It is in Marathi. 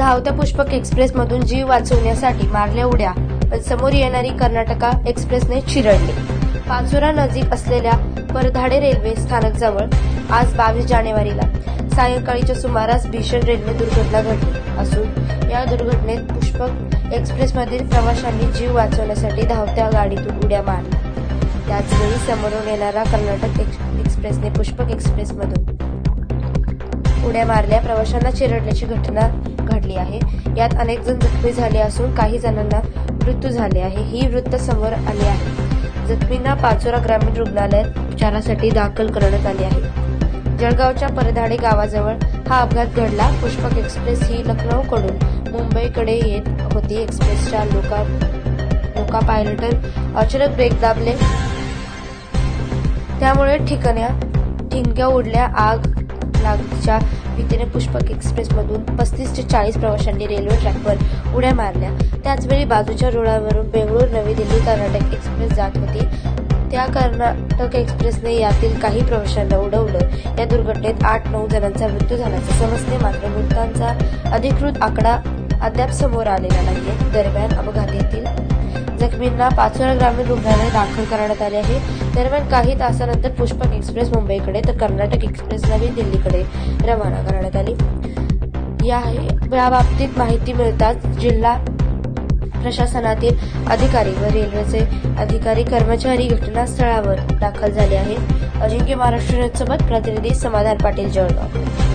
धावत्या पुष्पक एक्सप्रेसमधून जीव वाचवण्यासाठी मारल्या उड्या पण समोर येणारी कर्नाटका एक्सप्रेसने चिरडली. पाचोरा नजीक असलेल्या परधाडे रेल्वे स्थानकजवळ आज बावीस जानेवारीला सायंकाळीच्या सुमारास भीषण रेल्वे दुर्घटना घडली. असून या दुर्घटनेत पुष्पक एक्सप्रेसमधील प्रवाशांनी जीव वाचवण्यासाठी धावत्या गाडीतून उड्या मारल्या. त्याचवेळी समोरून येणारा कर्नाटक एक्सप्रेसने पुष्पक एक्सप्रेसमधून उड्या मारल्या प्रवाशांना चिरडण्याची घटना घडली आहे. यात अनेक जण जखमी झाले असून काही जणांना मृत्यू झाले आहे. ही वृत्त समोर आली आहे. जखमींना पाचोरा ग्रामीण रुग्णालयात उपचारासाठी दाखल करण्यात आले आहे. जळगावच्या परधाडे गावाजवळ हा अपघात घडला. पुष्पक एक्सप्रेस ही लखनौकडून मुंबईकडे येत होती. एक्सप्रेसच्या लोका लोका पायलटन अचानक ब्रेक दाबले. त्यामुळे ठिकाण्या ठिणग्या उडल्या. आग लागच्या भीतीने पुष्पक एक्सप्रेसमधून पस्तीस ते चाळीस प्रवाशांनी रेल्वे ट्रॅकवर उड्या मारल्या. त्याचवेळी बाजूच्या रुळावरून बेंगळूर नवी दिल्ली कर्नाटक एक्सप्रेस जात होती. त्या कर्नाटक एक्सप्रेसने यातील काही प्रवाशांना उडवलं. या दुर्घटनेत आठ नऊ जणांचा मृत्यू झाल्याचे समजते मात्र मृतांचा अधिकृत आकडा अद्याप समोर आलेला नाहीये. दरम्यान अपघातातील जखमींना पाचोरा ग्रामीण रुग्णालयात दाखल करण्यात आले आहे. दरम्यान काही तासानंतर पुष्पक एक्सप्रेस मुंबईकडे तर कर्नाटक एक्सप्रेस नवी दिल्लीकडे रवाना करण्यात आली. या या बाबतीत माहिती मिळताच जिल्हा प्रशासनातील अधिकारी व रेल्वेचे अधिकारी कर्मचारी घटनास्थळावर दाखल झाले आहेत. अजिंक्य महाराष्ट्र सोबत प्रतिनिधी समाधान पाटील जळगाव.